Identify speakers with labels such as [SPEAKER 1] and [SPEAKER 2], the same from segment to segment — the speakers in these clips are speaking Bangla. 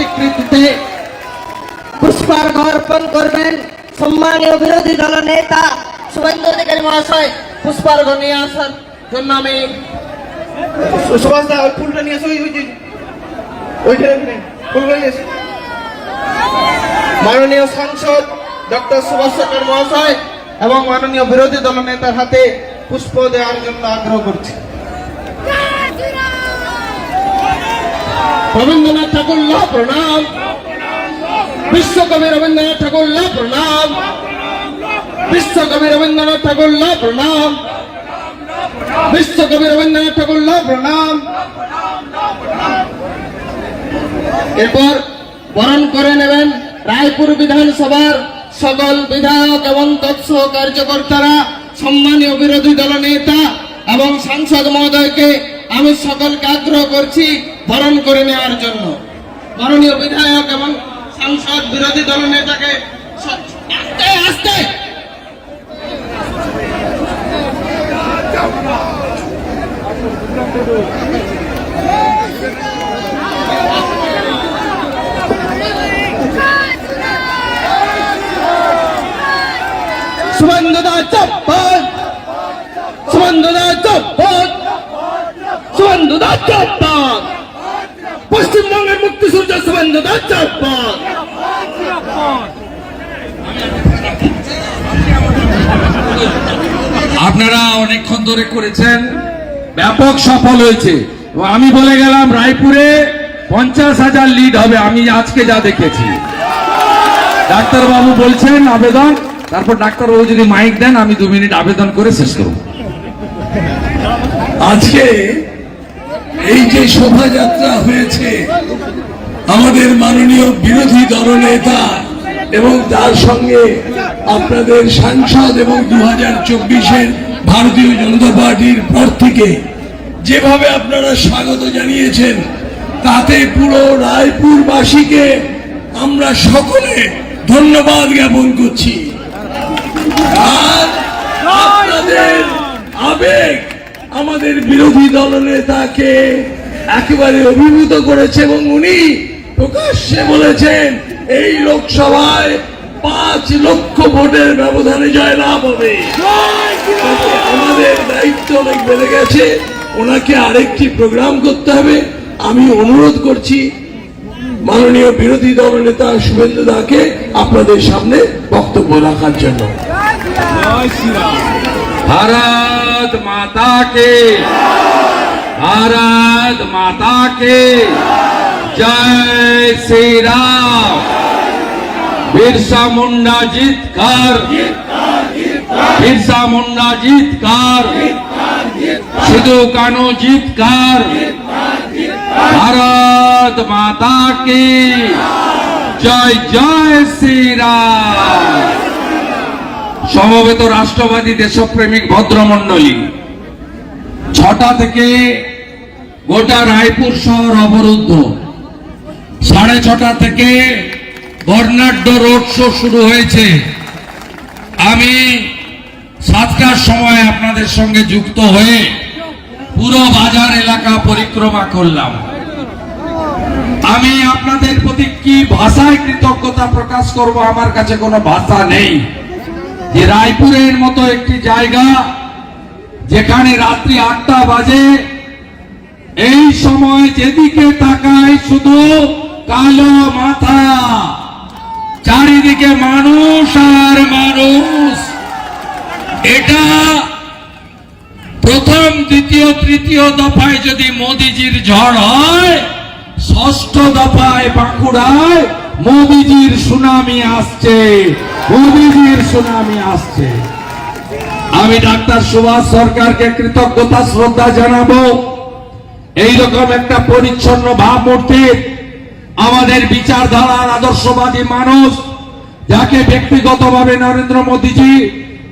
[SPEAKER 1] প্রতিকৃতিতে পুষ্পার্ঘ অর্পণ করবেন সম্মানীয় বিরোধী দল নেতা শুভেন্দু অধিকারী মহাশয়। পুষ্পার্ঘ নিয়ে আসার জন্য আমি মাননীয় সাংসদ ডক্টর সুভাষ চন্দ্র মহাশয় এবং মাননীয় বিরোধী দল নেতার হাতে পুষ্প দেওয়ার জন্য আগ্রহ করছি। রবীন্দ্রনাথ ঠাকুর লা প্রণাম। বিশ্বকবি রবীন্দ্রনাথ ঠাকুর লা প্রণাম। বিশ্বকবি রবীন্দ্রনাথ ঠাকুর লা প্রণাম। বিশ্বকবি রবীন্দ্রনাথ ঠাকুর লা প্রণাম। এরপর বরণ করে নেবেন রায়পুর বিধানসভার সকল বিধায়ক এবং তৎসহ কার্যকর্তারা, সম্মানীয় বিরোধী দল নেতা এবং সাংসদ মহোদয়কে আমি সকলকে আগ্রহ করছি বরণ করে নেওয়ার জন্য। মাননীয় বিধায়ক এবং সাংসদ বিরোধী দল নেতাকে আস্তে আস্তে! সুবন্ধদা চপ্পল সুবন্ধদা সুবন্ধদা চপ্পল পশ্চিমবঙ্গের মুক্তি সূর্য সুবন্ধদা চপ্পল
[SPEAKER 2] আপনারা অনেকক্ষণ ধরে করেছেন ব্যাপক সফল হয়েছে। আমি বলে গেলাম রায়পুরে পঞ্চাশ হাজার লিড হবে আমি আজকে যা দেখেছি। ডাক্তারবাবু বলছেন আবেদন। তারপর ডাক্তারবাবু যদি মাইক দেন আমি দু মিনিট আবেদন করে শেষ করব।
[SPEAKER 3] আজকে এই যে শোভাযাত্রা হয়েছে, আমাদের মাননীয় বিরোধী দলনেতা এবং তার সঙ্গে আপনাদের সাংসদ এবং দু হাজার চব্বিশের ভারতীয় জনতা পার্টির প্রার্থীকে যেভাবে আপনারা স্বাগত জানিয়েছেন, তাতে পুরো রায়পুরবাসীকে আমরা সকলে ধন্যবাদ জ্ঞাপন করছি। আর আপনাদের আবেগ আমাদের বিরোধী দলনেতাকে একেবারে অভিভূত করেছে এবং উনি প্রকাশ্যে বলেছেন, এই লোকসভায় পাঁচ লক্ষ ভোটের ব্যবধানে জয়লাভ হবে। আমাদের দায়িত্ব অনেক বেড়ে গেছে। ওনাকে আরেকটি প্রোগ্রাম করতে হবে। আমি অনুরোধ করছি, মাননীয় বিরোধী দলনেতা শুভেন্দু দাকে আপনাদের সামনে বক্তব্য রাখার জন্য।
[SPEAKER 2] भारत माता के। भारत माता के। जय श्री राम बिरसा मुंडा जीत कर बिरसा मुंडा जीत कर सिद्धू कानू जीत कर भारत माता की। जय जय श्री राम সমবেত রাষ্ট্রবাদী দেশপ্রেমিক ভদ্রমণ্ডলী, ছটা থেকে গোটা রায়পুর শহর অবরুদ্ধ। সাড়ে ছটা থেকে বর্ণাঢ্য রোড শো শুরু হয়েছে। আমি সাতটার সময় আপনাদের সঙ্গে যুক্ত হয়ে পুরো বাজার এলাকা পরিক্রমা করলাম। আমি আপনাদের প্রতি কি ভাষায় কৃতজ্ঞতা প্রকাশ করব আমার কাছে কোনো ভাষা নেই। যে রায়পুরের মতো একটি জায়গা যেখানে রাত্রি আটটা বাজে, এই সময় যেদিকে তাকায় শুধু কালো মাথা। চারিদিকে মানুষ আর মানুষ। এটা প্রথম, দ্বিতীয়, তৃতীয় দফায় যদি মোদিজির ঝড় হয়, ষষ্ঠ দফায় বাঁকুড়ায় মোদিজির সুনামি আসছে, মোদিজির সুনামি আসছে। আমি ডাক্তার সুভাষ সরকারকে কৃতজ্ঞতা, শ্রদ্ধা জানাব। এইরকম একটা পরিচ্ছন্ন ভাবমূর্তি আমাদের বিচারধারার আদর্শবাদী মানুষ, যাকে ব্যক্তিগতভাবে নরেন্দ্র মোদীজি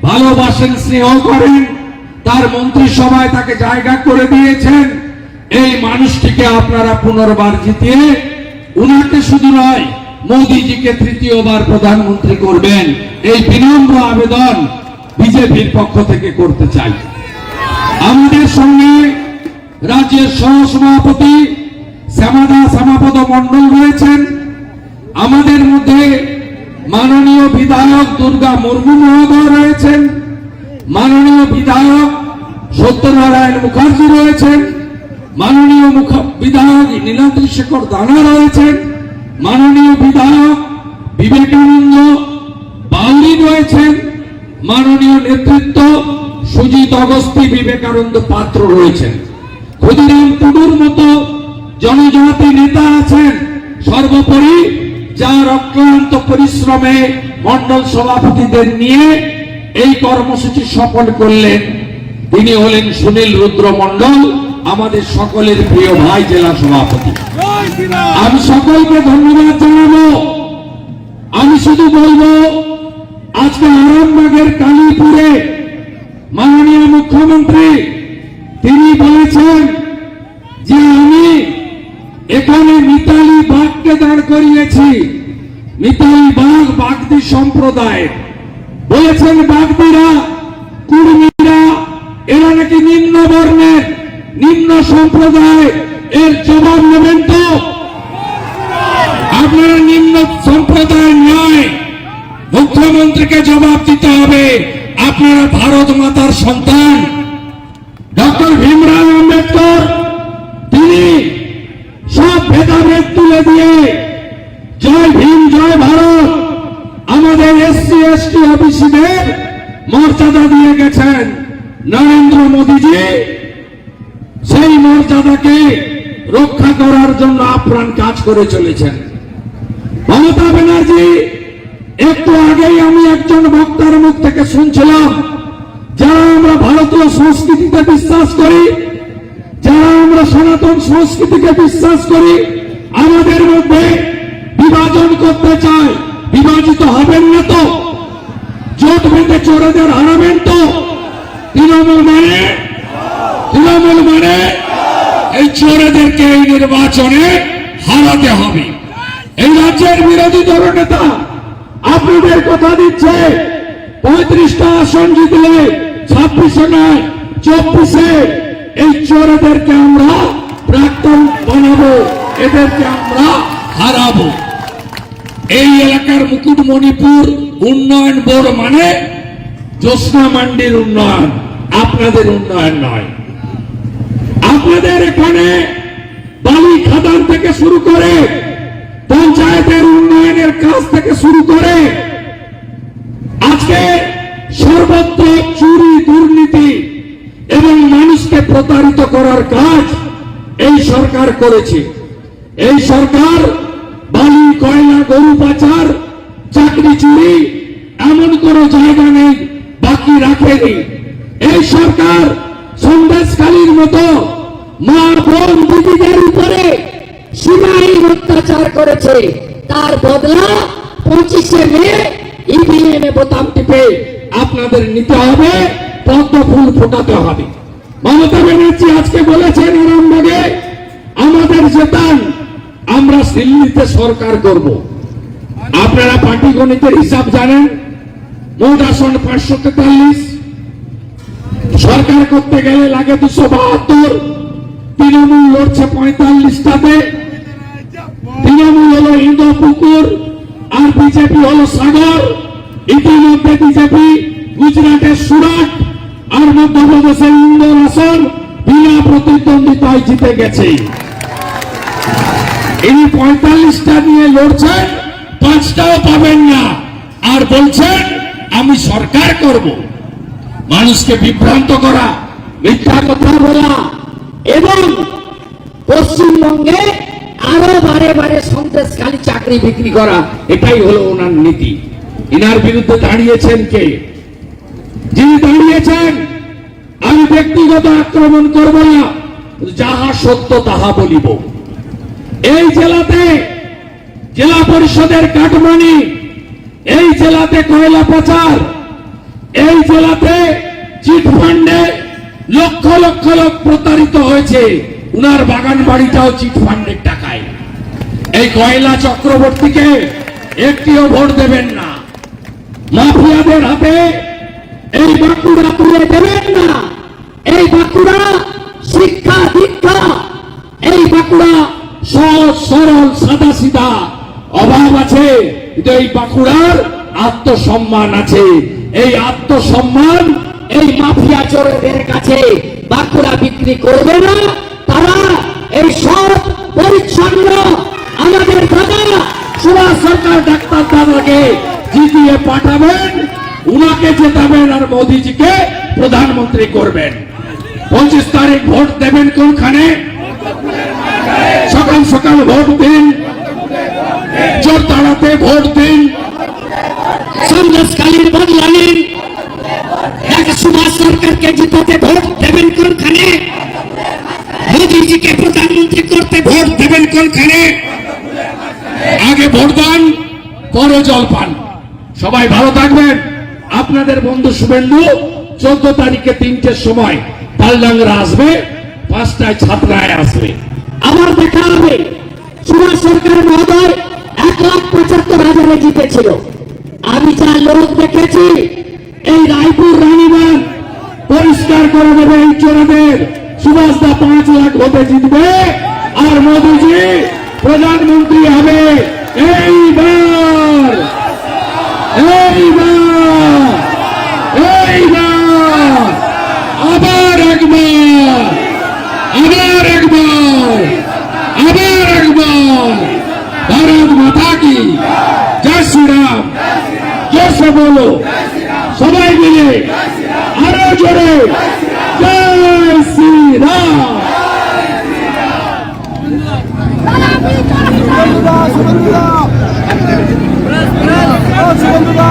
[SPEAKER 2] ভালোবাসেন, স্নেহ করেন, তার মন্ত্রিসভায় তাকে জায়গা করে দিয়েছেন। এই মানুষটিকে আপনারা পুনর্বার জিতিয়ে, উনাকে শুধু নয় মোদীজিকে তৃতীয়বার প্রধানমন্ত্রী করবেন, এই বিনম্র আবেদন বিজেপির পক্ষ থেকে করতে চাই। আমাদের সঙ্গে রাজ্যের সহ সভাপতি শ্যামাদা শ্যামাপদ মন্ডল রয়েছেন। আমাদের মধ্যে মাননীয় বিধায়ক দুর্গা মুর্মু মহোদয় রয়েছেন। মাননীয় বিধায়ক সত্যনারায়ণ মুখার্জি রয়েছেন। মাননীয় বিধায়ক নীলাদ্রি শেখর দানা রয়েছেন। মাননীয় বিধায়ক বিবেকানন্দ বাউরি রয়েছেন। মাননীয় নেতৃত্ব সুজিত অগস্তি বিবেকানন্দ পাত্র রয়েছেন। ক্ষুদিরাম টুডুর মতো জনজাতি নেতা আছেন। সর্বোপরি যার অক্লান্ত পরিশ্রমে মন্ডল সভাপতিদের নিয়ে এই কর্মসূচি সফল করলেন। তিনি হলেন সুনীল রুদ্র মন্ডল আমাদের সকলের প্রিয় ভাই জেলা সভাপতি। আমি সকলকে ধন্যবাদ জানাব। আমি শুধু বলব আজকে আরামবাগের কালীপুরে মাননীয় মুখ্যমন্ত্রী তিনি বলেছেন যে আমি এখানে মিতালি বাঘকে দাঁড় করিয়েছি। মিতালি বাঘ বাগদি সম্প্রদায় বলেছেন বাগদিরা কুর্মীরা এরা নাকি নিম্ন বর্ণের নিম্ন সম্প্রদায় এর জবাব নেবেন তো? আপনারা নিম্ন সম্প্রদায় নয় মুখ্যমন্ত্রীকে জবাব দিতে হবে। আপনারা ভারত মাতার সন্তান। ডক্টর ভীমরাও আম্বেদকর, তিনি সব ভেদাভেদ তুলে দিয়ে, জয় ভীম, জয় ভারত, আমাদের এসসি, এসটি অফিসিদের মর্যাদা দিয়ে গেছেন। নরেন্দ্র মোদীজি সেই মর্যাদাকে রক্ষা করার জন্য আপ্রাণ কাজ করে চলেছেন। মমতা ব্যানার্জি, একটু আগেই আমি একজন বক্তার মুখ থেকে শুনছিলাম, যারা আমরা ভারতীয় সংস্কৃতিতে বিশ্বাস করি, যারা আমরা সনাতন সংস্কৃতিকে বিশ্বাস করি, আমাদের মধ্যে বিভাজন করতে চায়, বিভাজিত হবেন না তো? জোট বেঁধে চোরেদের হারাবেন তো? তৃণমূল মানে তৃণমূল মানে এই চোরেদেরকে এই নির্বাচনে হারাতে হবে। এই রাজ্যের বিরোধী দল নেতা আপনাদের কথা দিচ্ছে, পঁয়ত্রিশটা আসন জিতলে ছাব্বিশে নয়, চব্বিশে এই চোরেদেরকে আমরা প্রাক্তন বানাবো, এদেরকে আমরা হারাবো। এই এলাকার মুকুটমণিপুর উন্নয়ন বোর্ড মানে জ্যোৎস্না মান্ডির উন্নয়ন, আপনাদের উন্নয়ন নয়। আপনাদের এখানে বালি খাদান থেকে শুরু করে পঞ্চায়েতের উন্নয়নের কাজ থেকে শুরু করে আজকে সর্বত্র চুরি, দুর্নীতি এবং মানুষকে প্রতারিত করার কাজ এই সরকার করেছে। এই সরকার বালি, কয়লা, গরু পাচার, চাকরি চুরি এমন কোনো জায়গা নেই, বাকি রাখেনি। এই সরকার সন্দেশকালীর মতো মা বোন দিদিদের উপরে
[SPEAKER 4] সীমাহীন অত্যাচার করেছে। তার বদলা পঁচিশে মে
[SPEAKER 2] ইভিএম এ বোতাম টিপে আপনাদের নিতে হবে, পদ্ম ফুল ফোটাতে হবে। মমতা ব্যানার্জি আজকে বলেছেন আরামবাগে, আমাদের জেতান আমরা দিল্লিতে সরকার করব। আপনারা পার্টি গণিতের হিসাব জানেন, মোট আসন পাঁচশো তেতাল্লিশ। সরকার করতে গেলে লাগে দুশো বাহাত্তর। তৃণমূল লড়ছে পঁয়তাল্লিশটাতে। তৃণমূল হলো ইন্দো পুকুর আর বিজেপি হলো সাগর। ইতিমধ্যে বিজেপি গুজরাটের সুরাট আর মধ্যপ্রদেশের ইন্দোর আসন বিনা প্রতিদ্বন্দ্বিতায় জিতে গেছে। ইনি পঁয়তাল্লিশটা নিয়ে লড়ছেন, পাঁচটাও পাবেন না। আর বলছেন, আমি সরকার করব। মানুষকে বিভ্রান্ত করা, মিথ্যা কথা বলা
[SPEAKER 4] এবং পশ্চিমবঙ্গে আরও বারে বারে সন্দেশখালী চাকরি বিক্রি করা,
[SPEAKER 2] এটাই হলো ওনার নীতি। ইনার বিরুদ্ধে দাঁড়িয়েছেন কে? যিনি দাঁড়িয়েছেন, আমি ব্যক্তিগত আক্রমণ করব না, যাহা সত্য তাহা বলিব। এই জেলাতে জেলা পরিষদের কাটমানি, এই জেলাতে কয়লা পাচার এই জেলাতে চিট ফান্ডে লক্ষ লক্ষ লোক প্রতারিত হয়েছে। উনার বাগান বাড়িটাও চিট ফান্ডের টাকায়। এই কয়লা চক্রবর্তীকে একটিও ভোট দেবেন না। মাফিয়াদের হাতে এই বাঁকুড়া তুলে দেবেন না।
[SPEAKER 4] এই বাঁকুড়া শিক্ষা দীক্ষা,
[SPEAKER 2] এই বাঁকুড়া সহজ, সরল, সাদা, সিধা অভাব আছে। কিন্তু এই বাঁকুড়ার আত্মসম্মান আছে। এই আত্মসম্মান
[SPEAKER 4] এই মাফিয়া চোরেদের কাছে বাঁকুড়া বিক্রি করবে না। তারা এই সব পরিচ্ছন্ন আমাদের দাদা,
[SPEAKER 2] সুভাষ সরকার ডাক্তার দাদাকে জিতিয়ে পাঠাবেন, উনাকে জেতাবেন আর মোদিজিকে প্রধানমন্ত্রী করবেন। পঁচিশ তারিখ ভোট দেবেন কোনখানে? সকাল সকাল ভোট দিন। জোর তাড়াতে ভোট দিন।
[SPEAKER 4] সন্দেশকালীর বদলা নিন সুভাষ সরকারকে জিতাতে ভোট দেবেন কোনখানে? মোদীজিকে প্রধানমন্ত্রী করতে ভোট
[SPEAKER 2] দেবেন কোনখানে? আগে ভোট দান পরে জল পান। সবাই ভালো থাকবেন। আপনাদের বন্ধু শুভেন্দু চোদ্দ তারিখে তিনটের সময় পালডাঙ্গরা আসবে পাঁচটায় ছাত্রায় আসবে।
[SPEAKER 4] আবার দেখা হবে। সুভাষ সরকার মহোদয় এক লাখ পঁচাত্তর হাজারে জিতেছিল। আমি যা লোক দেখেছি
[SPEAKER 2] এই রায়পুর রানীবাগ পরিষ্কার করে দেবে এই চোরাদের। সুভাষ দা পাঁচ লাখ ভোটে জিতবে আর মোদীজি প্রধানমন্ত্রী হবে। এইবার আবার একবার আবার একবার আবার একবার। ভারত মাতা কি? জয় শ্রীরাম। জয় বলো। সবাই মিলে আরও জোরে। জয় শ্রীরাম।
[SPEAKER 5] সুবন্ধুরা সুবন্ধুরা।